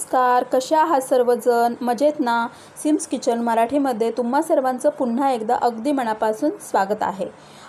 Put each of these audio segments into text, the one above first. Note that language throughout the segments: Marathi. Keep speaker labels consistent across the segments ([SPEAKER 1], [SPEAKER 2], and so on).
[SPEAKER 1] नमस्कार कशा आहात सर्वजण? मजेत ना सिम्स किचन मराठीमध्ये तुम्हा सर्वांचं पुन्हा एकदा अगदी मनापासून स्वागत आहे.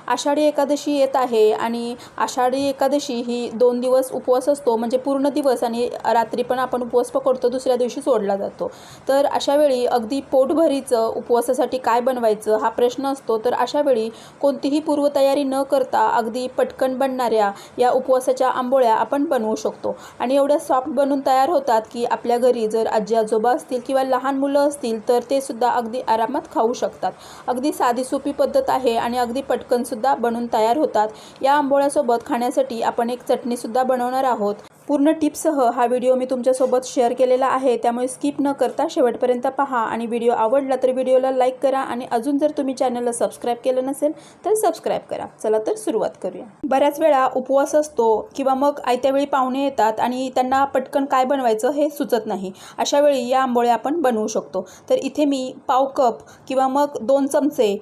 [SPEAKER 1] आषाढी एकादशी येत आहे आणि आषाढी एकादशी ही दोन दिवस उपवास असतो म्हणजे पूर्ण दिवस आणि रात्री पण आपण उपवास पकडतो दुसऱ्या दिवशी सोडला जातो. तर अशावेळी अगदी पोटभरीचं उपवासासाठी काय बनवायचं हा प्रश्न असतो. तर अशावेळी कोणतीही पूर्वतयारी न करता अगदी पटकन बनणाऱ्या या उपवासाच्या आंबोळ्या आपण बनवू शकतो. आणि एवढ्या सॉफ्ट बनून तयार होतात की आपल्या घरी जर आजी आजोबा असतील किंवा लहान मुलं असतील तर ते सुद्धा अगदी आरामात खाऊ शकतात. अगदी साधी सोपी पद्धत आहे आणि अगदी पटकन सुद्धा बनून तयार होतात. या आंबोळ्यासोबत खाण्यासाठी आपण एक चटणीसुद्धा बनवणार आहोत. पूर्ण टिप्ससह हा व्हिडिओ मी तुमच्यासोबत शेअर केलेला आहे. त्यामुळे स्किप न करता शेवटपर्यंत पहा आणि व्हिडिओ आवडला तर व्हिडिओला लाईक करा आणि अजून जर तुम्ही चॅनलला सबस्क्राईब केलं नसेल तर सबस्क्राईब करा. चला तर सुरुवात करूया. बऱ्याच वेळा उपवास असतो किंवा मग आयत्यावेळी पाहुणे येतात आणि त्यांना पटकन काय बनवायचं हे सुचत नाही. अशा वेळी या आंबोळ्या आपण बनवू शकतो. तर इथे मी पाव कप किंवा मग दोन चमचे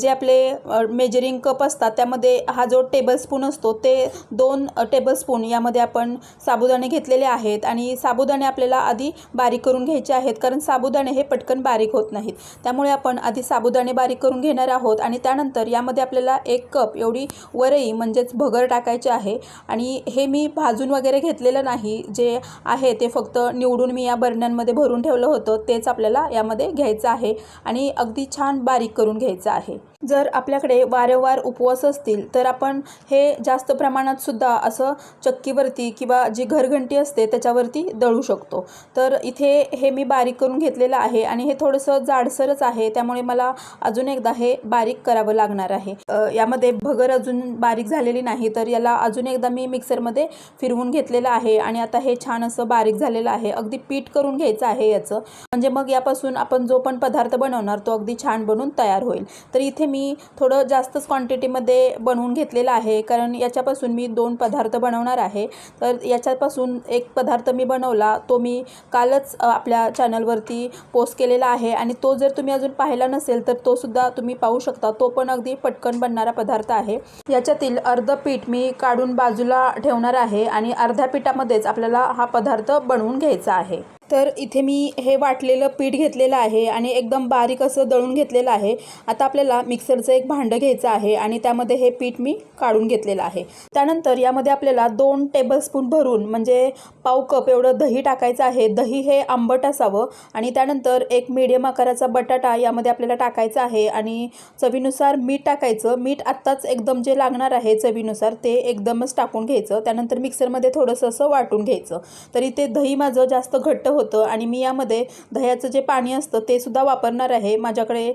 [SPEAKER 1] जे आपले मेजरिंग कप असतात त्यामध्ये हा जो टेबलस्पून असतो ते दोन टेबलस्पून यामध्ये आपण साबुदाणे घेतलेले आहेत आणि साबुदाणे आपल्याला आधी बारीक करून घ्यायचे आहेत कारण साबुदाणे हे पटकन बारीक होत नाहीत. त्यामुळे आपण आधी साबुदाणे बारीक करून घेणार आहोत आणि त्यानंतर यामध्ये आपल्याला एक कप एवढी वरई म्हणजेच भगर टाकायचे आहे. आणि हे मी भाजून वगैरे घेतलेलं नाही. जे आहे ते फक्त निवडून मी या बरण्यांमध्ये भरून ठेवलं होतं. तेच आपल्याला यामध्ये घ्यायचं आहे आणि अगदी छान बारीक करून घ्यायचं आहे. जर आपल्याकडे वारंवार उपवास असतील तर आपण हे जास्त प्रमाणात सुद्धा असं चक्कीवरती किंवा जी घरघंटी असते त्याच्यावरती दळू शकतो. तर इथे हे मी बारीक करून घेतलेलं आहे आणि हे थोडंसं जाडसरच आहे त्यामुळे मला अजून एकदा हे बारीक करावं लागणार आहे. यामध्ये भगर अजून बारीक झालेली नाही तर याला अजून एकदा मी मिक्सरमध्ये फिरवून घेतलेलं आहे आणि आता हे छान असं बारीक झालेलं आहे. अगदी पीठ करून घ्यायचं आहे याचं. म्हणजे मग यापासून आपण जो पण पदार्थ बनवणार तो अगदी छान बनून तयार होईल. तर इथे मी थोडं जास्तच क्वांटिटीमध्ये बनवून घेतलेलं आहे कारण याच्यापासून मी दोन पदार्थ बनवणार आहे. तर या याच्यापासून एक पदार्थ मी बनवला तो मी कालच आपल्या चॅनलवरती पोस्ट केलेला आहे आणि तो जर तुम्ही अजून पाहिला नसेल तर तो सुद्धा तुम्ही पाहू शकता. तो पण अगदी पटकन बनणारा पदार्थ आहे. याच्यातील अर्ध पीठ मी काढून बाजूला ठेवणार आहे आणि अर्ध्या पिठामध्येच आपल्याला हा पदार्थ बनवून घ्यायचा आहे. तर इथे मी हे वाटलेलं पीठ घेतलेलं आहे आणि एकदम बारीक असं दळून घेतलेलं आहे. आता आपल्याला मिक्सरचं एक भांडं घ्यायचं आहे आणि त्यामध्ये हे पीठ मी काढून घेतलेलं आहे. त्यानंतर यामध्ये आपल्याला दोन टेबलस्पून भरून म्हणजे पाव कप एवढं दही टाकायचं आहे. दही हे आंबट असावं आणि त्यानंतर एक मीडियम आकाराचा बटाटा यामध्ये आपल्याला टाकायचा आहे आणि चवीनुसार मीठ टाकायचं. मीठ आत्ताच एकदम जे लागणार आहे चवीनुसार ते एकदमच टाकून घ्यायचं. त्यानंतर मिक्सरमध्ये थोडंसं असं वाटून घ्यायचं. तर इथे दही माझं जास्त घट्ट होतं आणि मी यामध्ये दह्याचं जे पाणी असतं ते सुद्धा वापरणार आहे. माझ्याकडे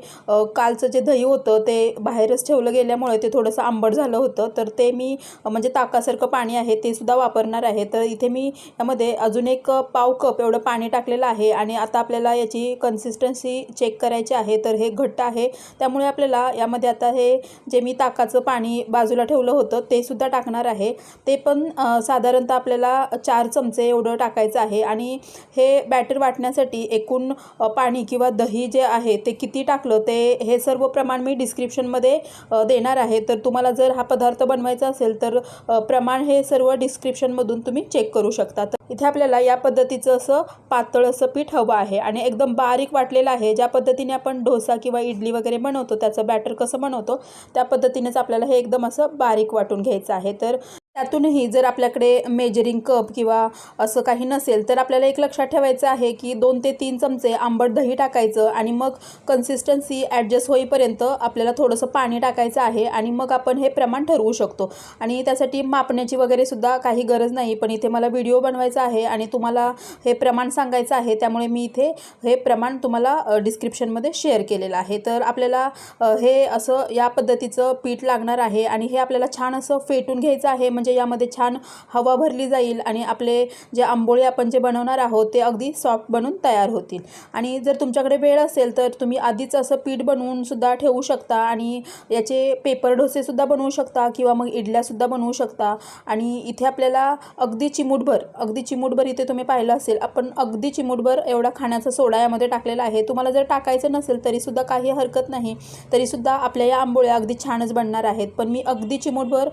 [SPEAKER 1] कालचं जे दही होतं ते बाहेरच ठेवलं गेल्यामुळे ते थोडंसं आंबट झालं होतं. तर ते मी म्हणजे ताकासारखं पाणी आहे ते सुद्धा वापरणार आहे. तर इथे मी यामध्ये अजून एक पाव कप एवढं पाणी टाकलेलं आहे आणि आता आपल्याला याची कन्सिस्टन्सी चेक करायची आहे. तर हे घट्ट आहे. त्यामुळे आपल्याला यामध्ये आता हे जे मी ताकाचं पाणी बाजूला ठेवलं होतं ते सुद्धा टाकणार आहे. ते पण साधारणतः आपल्याला चार चमचे एवढं टाकायचं आहे आणि हे बॅटर वाटण्यासाठी एकूण पाणी किंवा दही जे आहे ते किती टाकलं? ते हे सर्व प्रमाण मी डिस्क्रिप्शनमध्ये देणार आहे. तर तुम्हाला जर हा पदार्थ बनवायचा असेल तर प्रमाण हे सर्व डिस्क्रिप्शनमधून तुम्ही चेक करू शकता. तर इथे आपल्याला या पद्धतीचं असं पातळ असं पीठ हवं आहे. आणि एकदम बारीक वाटलेलं आहे. ज्या पद्धतीने आपण डोसा किंवा इडली वगैरे बनवतो त्याचं बॅटर कसं बनवतो त्या पद्धतीनेच आपल्याला हे एकदम असं बारीक वाटून घ्यायचं आहे. तर त्यातूनही जर आपल्याकडे मेजरिंग कप किंवा असं काही नसेल तर आपल्याला एक लक्षात ठेवायचं आहे की दोन ते तीन चमचे आंबट दही टाकायचं आणि मग कन्सिस्टन्सी ॲडजस्ट होईपर्यंत आपल्याला थोडंसं पाणी टाकायचं आहे आणि मग आपण हे प्रमाण ठरवू शकतो. आणि त्यासाठी मापण्याची वगैरे सुद्धा काही गरज नाही पण इथे मला व्हिडिओ बनवायचा आहे आणि तुम्हाला हे प्रमाण सांगायचं आहे त्यामुळे मी इथे हे प्रमाण तुम्हाला डिस्क्रिप्शनमध्ये शेअर केलेलं आहे. तर आपल्याला हे असं या पद्धतीचं पीठ लागणार आहे आणि हे आपल्याला छान असं फेटून घ्यायचं आहे म्हणजे म्हणजे यामध्ये छान हवा भरली जाईल आणि आपले जे आंबोळे आपण जे बनवणार आहोत ते अगदी सॉफ्ट बनून तयार होतील. आणि जर तुमच्याकडे वेळ असेल तर तुम्ही आधीच असं पीठ बनवूनसुद्धा ठेवू शकता आणि याचे पेपर डोसेसुद्धा बनवू शकता किंवा मग इडल्यासुद्धा बनवू शकता. आणि इथे आपल्याला अगदी चिमूटभर अगदी चिमूटभर इथे तुम्ही पाहिलं असेल आपण अगदी चिमूटभर एवढा खाण्याचा सोडा यामध्ये टाकलेला आहे. तुम्हाला जर टाकायचं नसेल तरीसुद्धा काही हरकत नाही तरीसुद्धा आपल्या या आंबोळ्या अगदी छानच बनणार आहेत. पण मी अगदी चिमूटभर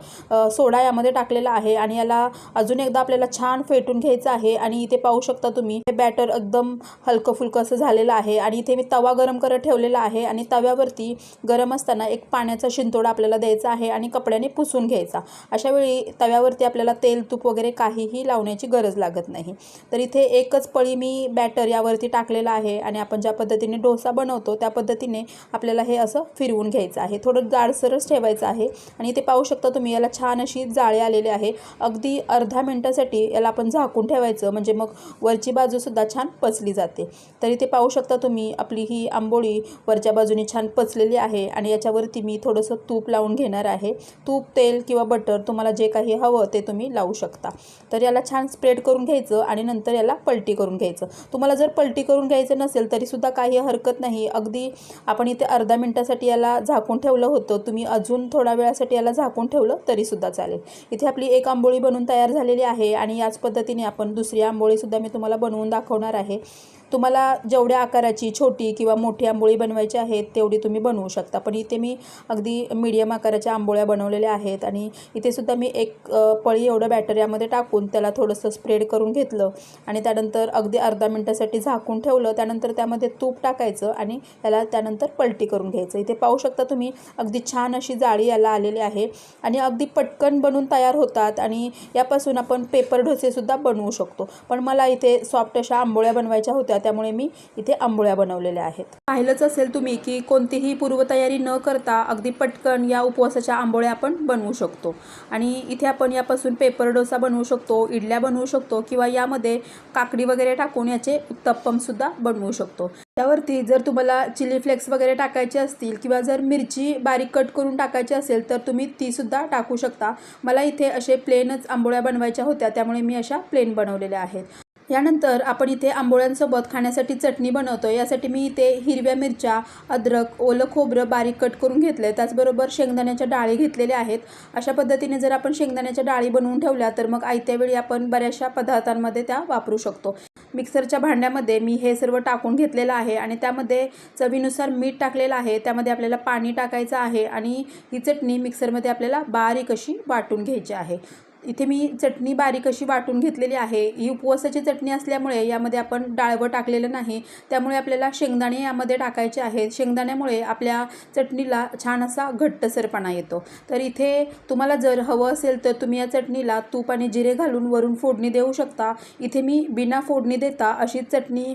[SPEAKER 1] सोडा यामध्ये टाकलेलं आहे आणि याला अजून एकदा आपल्याला छान फेटून घ्यायचं आहे. आणि इथे पाहू शकता तुम्ही हे बॅटर एकदम हलकं फुलकं असं झालेलं आहे. आणि इथे मी तवा गरम करत ठेवलेला आहे आणि तव्यावरती गरम असताना एक पाण्याचा शिंतोडा आपल्याला द्यायचा आहे आणि कपड्याने पुसून घ्यायचा. अशा वेळी तव्यावरती आपल्याला तेल तूप वगैरे काहीही लावण्याची गरज लागत नाही. तर इथे एकच पळी मी बॅटर यावरती टाकलेलं आहे आणि आपण ज्या पद्धतीने डोसा बनवतो त्या पद्धतीने आपल्याला हे असं फिरवून घ्यायचं आहे. थोडं जाडसरच ठेवायचं आहे. आणि इथे पाहू शकता तुम्ही याला छान अशी जाळ्या आलेली आहे. अगदी अर्धा मिनटासाठी याला आपण झाकून ठेवायचं. म्हणजे मग वरची बाजूसुद्धा छान पचली जाते. तर इथे पाहू शकता तुम्ही आपली ही आंबोळी वरच्या बाजूने छान पचलेली आहे आणि याच्यावरती मी थोडंसं तूप लावून घेणार आहे. तूप तेल किंवा बटर तुम्हाला जे काही हवं ते तुम्ही लावू शकता. तर याला छान स्प्रेड करून घ्यायचं आणि नंतर याला पलटी करून घ्यायचं. तुम्हाला जर पलटी करून घ्यायचं नसेल तरीसुद्धा काही हरकत नाही. अगदी आपण इथे अर्धा मिनटासाठी याला झाकून ठेवलं होतं. तुम्ही अजून थोड्या वेळासाठी याला झाकून ठेवलं तरीसुद्धा चालेल. इथे आपली एक आंबोळी बनून तयार झालेली आहे आणि याच पद्धतीने आपण दुसरी आंबोळीसुद्धा मी तुम्हाला बनवून दाखवणार आहे. तुम्हाला जेवढ्या आकाराची छोटी किंवा मोठी आंबोळी बनवायची आहेत तेवढी तुम्ही बनवू शकता. पण इथे मी अगदी मीडियम आकाराच्या आंबोळ्या बनवलेल्या आहेत आणि इथे सुद्धा मी एक पळी एवढं बॅटर यामध्ये टाकून त्याला थोडंसं स्प्रेड करून घेतलं आणि त्यानंतर अगदी अर्धा मिनटासाठी झाकून ठेवलं. त्यानंतर त्यामध्ये तूप टाकायचं आणि त्याला त्यानंतर पलटी करून घ्यायचं. इथे पाहू शकता तुम्ही अगदी छान अशी जाळी याला आलेली आहे आणि अगदी पटकन बनून तयार होतात आणि यापासून आपण पेपर डोसेसुद्धा बनवू शकतो. पण मला इथे सॉफ्ट अशा आंबोळ्या बनवायच्या होत्या त्यामुळे मी इथे आंबोळ्या बनवलेल्या आहेत. पाहिलंच असेल तुम्ही की कोणतीही पूर्वतयारी न करता अगदी पटकन या उपवासाच्या आंबोळ्या आपण बनवू शकतो. आणि इथे आपण यापासून पेपर डोसा बनवू शकतो इडल्या बनवू शकतो किंवा यामध्ये काकडी वगैरे टाकून याचे उत्तप्पमसुद्धा बनवू शकतो. त्यावरती जर तुम्हाला चिली फ्लेक्स वगैरे टाकायचे असतील किंवा जर मिरची बारीक कट करून टाकायची असेल तर तुम्ही तीसुद्धा टाकू शकता. मला इथे असे प्लेनच आंबोळ्या बनवायच्या होत्या त्यामुळे मी अशा प्लेन बनवलेल्या आहेत. यानंतर आपण इथे आंबोळ्यांसोबत खाण्यासाठी चटणी बनवतो यासाठी मी इथे हिरव्या मिरच्या अद्रक ओलं खोबरं बारीक कट करून घेतलं आहे त्याचबरोबर शेंगदाण्याच्या डाळी घेतलेल्या आहेत. अशा पद्धतीने जर आपण शेंगदाण्याच्या डाळी बनवून ठेवल्या तर मग आयत्या वेळी आपण बऱ्याचशा पदार्थांमध्ये त्या वापरू शकतो. मिक्सरच्या भांड्यामध्ये मी हे सर्व टाकून घेतलेलं आहे आणि त्यामध्ये चवीनुसार मीठ टाकलेलं आहे. त्यामध्ये आपल्याला पाणी टाकायचं आहे आणि ही चटणी मिक्सरमध्ये आपल्याला बारीक अशी वाटून घ्यायची आहे. इथे मी चटणी बारीक अशी वाटून घेतलेली आहे. ही उपवासाची चटणी असल्यामुळे यामध्ये आपण डाळवं टाकलेलं नाही. त्यामुळे आपल्याला शेंगदाणे यामध्ये टाकायचे आहेत. शेंगदाण्यामुळे आपल्या चटणीला छान असा घट्टसरपणा येतो. तर इथे तुम्हाला जर हवं असेल तर तुम्ही या चटणीला तूप आणि जिरे घालून वरून फोडणी देऊ शकता. इथे मी बिना फोडणी देता अशी चटणी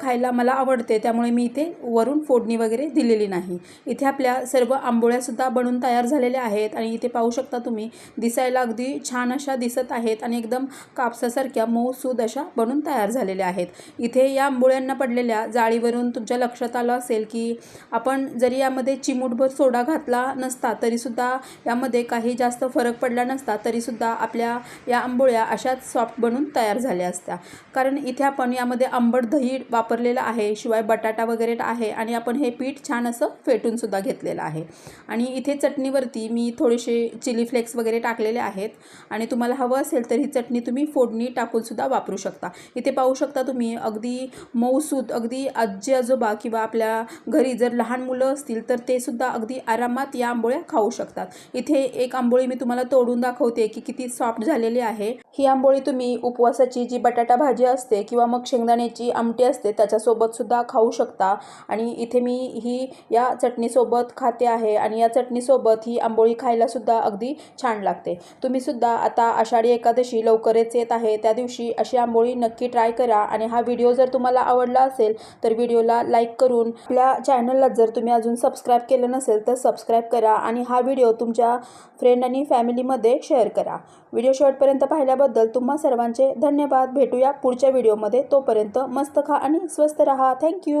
[SPEAKER 1] खायला मला आवडते. त्यामुळे मी इथे वरून फोडणी वगैरे दिलेली नाही. इथे आपल्या सर्व आंबोळ्यासुद्धा बनून तयार झालेल्या आहेत आणि इथे पाहू शकता तुम्ही दिसायला अगदी छान छान अशा दिसत आहेत आणि एकदम कापसासारख्या मऊसूद अशा बनून तयार झालेल्या आहेत. इथे या आंबोळ्यांना पडलेल्या जाळीवरून तुमच्या लक्षात आलं असेल की आपण जरी यामध्ये चिमूटभर सोडा घातला नसता तरीसुद्धा यामध्ये काही जास्त फरक पडला नसता तरीसुद्धा आपल्या या आंबोळ्या अशाच सॉफ्ट बनून तयार झाल्या असत्या. कारण इथे आपण यामध्ये आंबट दही वापरलेलं आहे शिवाय बटाटा वगैरे आहे आणि आपण हे पीठ छान असं फेटूनसुद्धा घेतलेलं आहे. आणि इथे चटणीवरती मी थोडेसे चिली फ्लेक्स वगैरे टाकलेले आहेत. आणि तुम्हाला हवं असेल तर ही चटणी तुम्ही फोडणी टाकूनसुद्धा वापरू शकता. इथे पाहू शकता तुम्ही अगदी मऊसूद अगदी आजी आजोबा किंवा आपल्या घरी जर लहान मुलं असतील तर ते सुद्धा अगदी आरामात या आंबोळ्या खाऊ शकतात. इथे एक आंबोळी मी तुम्हाला तोडून दाखवते की किती सॉफ्ट झालेली आहे. ही आंबोळी तुम्ही उपवासाची जी बटाटा भाजी असते किंवा मग शेंगदाण्याची आमटी असते त्याच्यासोबत सुद्धा खाऊ शकता. आणि इथे मी ही या चटणीसोबत खाते आहे आणि या चटणीसोबत ही आंबोळी खायलासुद्धा अगदी छान लागते. तुम्ही सुद्धा आता आषाढी एकादशी लवकरच येत आहे. त्या दिवशी अशी आंबोळी नक्की ट्राय करा आणि हा व्हिडिओ जर तुम्हाला आवडला असेल तर व्हिडिओला लाईक करून आपल्या चॅनलला जर तुम्ही अजून सबस्क्राईब केलं नसेल तर सबस्क्राईब करा आणि हा व्हिडिओ तुमच्या फ्रेंड आणि फॅमिलीमध्ये शेअर करा. व्हिडिओ शेवटपर्यंत पाहिल्याबद्दल तुम्हा सर्वांचे धन्यवाद. भेटूया पुढच्या व्हिडिओमध्ये तोपर्यंत मस्त खा आणि स्वस्त रहा. थँक्यू